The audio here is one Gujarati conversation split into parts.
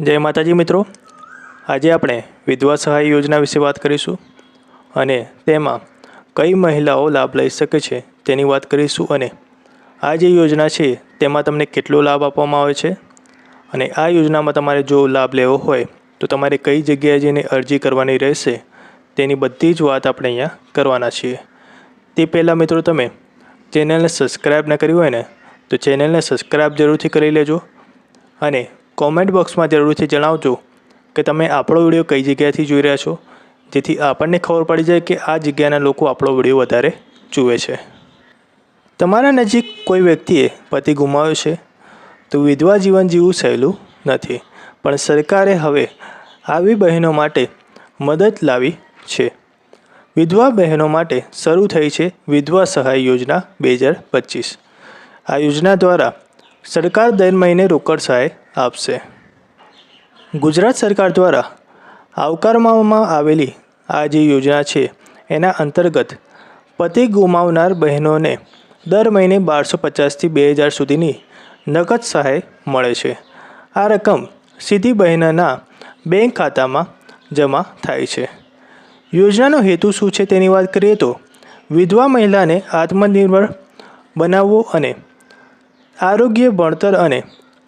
જય માતાજી મિત્રો. આજે આપણે વિધવા સહાય યોજના વિશે વાત કરીશું અને તેમાં કઈ મહિલાઓ લાભ લઈ શકે છે તેની વાત કરીશું અને આ જે યોજના છે તેમાં તમને કેટલો લાભ આપવામાં આવે છે અને આ યોજનામાં તમારે જો લાભ લેવો હોય તો તમારે કઈ જગ્યાએ જઈને અરજી કરવાની રહેશે તેની બધી જ વાત આપણે અહીંયા કરવાના છીએ. તે પહેલાં મિત્રો તમે ચેનલને સબસ્ક્રાઈબ ન કરી હોય ને તો ચેનલને સબસ્ક્રાઈબ જરૂરથી કરી લેજો અને કોમેન્ટ બોક્સમાં જરૂરથી જણાવજો કે તમે આપણો વીડિયો કઈ જગ્યાએથી જોઈ રહ્યા છો? જેથી આપણને ખબર પડી જાય કે આ જગ્યાના લોકો આપણો વીડિયો વધારે જુએ છે. તમારા નજીક કોઈ વ્યક્તિએ પતિ ગુમાવ્યો છે? તો વિધવા જીવન જીવવું સહેલું નથી, પણ સરકારે હવે આવી બહેનો માટે મદદ લાવી છે. વિધવા બહેનો માટે શરૂ થઈ છે વિધવા સહાય યોજના બે હજાર પચીસ. આ યોજના દ્વારા સરકાર દર મહિને રોકડ સહાય આપશે. ગુજરાત સરકાર દ્વારા આવકારવામાં આવેલી આ જે યોજના છે, એના અંતર્ગત પતિ ગુમાવનાર બહેનોને દર મહિને બારસો પચાસથી બે હજાર સુધીની નગદ સહાય મળે છે. આ રકમ સીધી બહેનના બેંક ખાતામાં જમા થાય છે. યોજનાનો હેતુ શું છે તેની વાત કરીએ તો, વિધવા મહિલાને આત્મનિર્ભર બનાવવો અને આરોગ્ય, ભણતર અને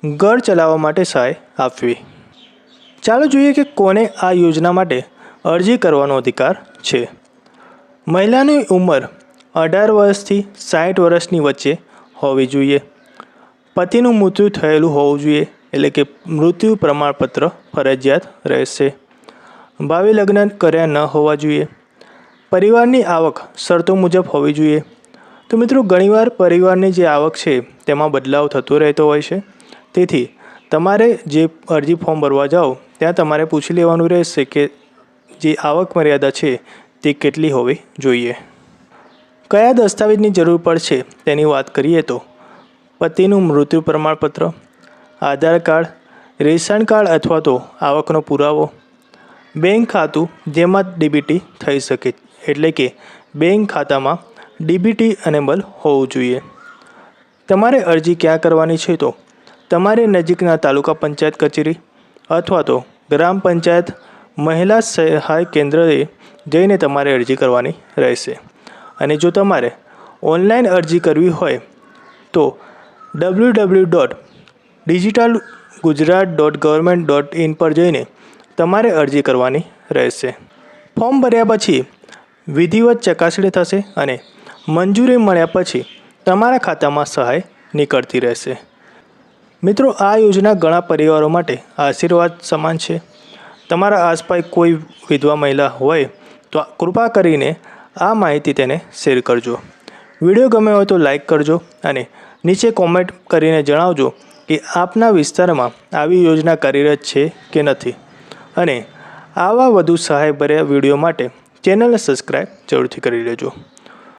ઘર ચલાવવા માટે સહાય આપવી. ચાલો જોઈએ કે કોને આ યોજના માટે અરજી કરવાનો અધિકાર છે. મહિલાની ઉંમર અઢાર વર્ષથી સાઠ વર્ષની વચ્ચે હોવી જોઈએ. પતિનું મૃત્યુ થયેલું હોવું જોઈએ, એટલે કે મૃત્યુ પ્રમાણપત્ર ફરજિયાત રહેશે. ભાવિ લગ્ન કર્યા ન હોવા જોઈએ. પરિવારની આવક શરતો મુજબ હોવી જોઈએ. તો મિત્રો, ઘણીવાર પરિવારની જે આવક છે, તેમાં બદલાવ થતો રહેતો હોય છે. તેથી, તમારે જે અરજી ફોર્મ ભરવા જાઓ, ત્યાં તમારે પૂછી લેવાનું રહેશે કે જે આવક મર્યાદા છે, તે કેટલી હોવી જોઈએ. કયા દસ્તાવેજની જરૂર પડશે, તેની વાત કરીએ તો. પતિનું મૃત્યુ પ્રમાણપત્ર, આધાર કાર્ડ, રેશન કાર્ડ અથવા તો આવકનો પુરાવો. બેંક ખાતું, જેમાં ડીબીટી થઈ શકે, એટલે કે બેંક ખાતામાં ડીબીટી અનેબલ હોવું જોઈએ. તમારે અરજી ક્યાં કરવાની છે તો? તમારી નજીકના તાલુકા પંચાયત કચેરી અથવા તો ગ્રામ પંચાયત, મહિલા સહાય કેન્દ્રએ જઈને તમારે અરજી કરવાની રહેશે. અને જો તમારે ઓનલાઈન અરજી કરવી હોય તો W W dot digital Gujarat dot government dot in પર જઈને તમારે અરજી કરવાની રહેશે. ફોર્મ ભર્યા પછી વિધિવત ચકાસણી થશે અને મંજૂરી મળ્યા પછી તમારા ખાતામાં સહાય નીકળતી રહેશે. મિત્રો, આ યોજના ઘણા પરિવારો માટે આશીર્વાદ સમાન છે. તમારા આસપાસ કોઈ વિધવા મહિલા હોય તો કૃપા કરીને આ માહિતી તેને શેર કરજો. વીડિયો ગમે હોય તો લાઈક કરજો અને નીચે કોમેન્ટ કરીને જણાવજો કે આપના વિસ્તારમાં આવી યોજના કાર્યરત છે કે નથી અને આવા વધુ સહાયભર્યા વીડિયો માટે ચેનલને સબસ્ક્રાઈબ જરૂરથી કરી લેજો.